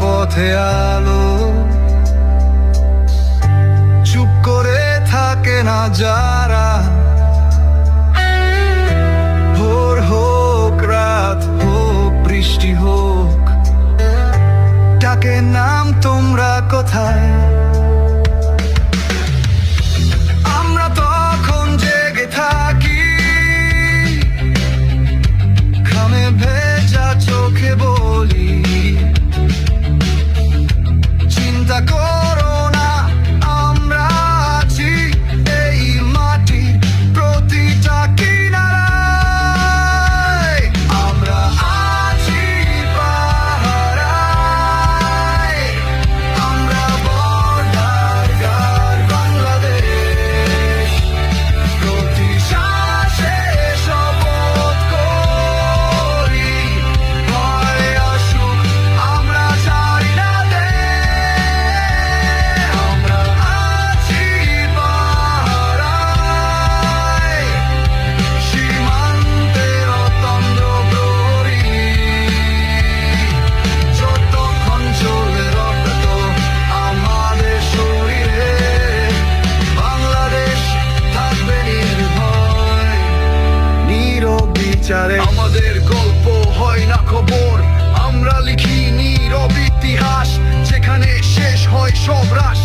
পথে আলো জানা যারা বিচারে। আমাদের গল্প হয় না খবর, আমরা লিখি রব ইতিহাস, যেখানে শেষ হয় সব রাশ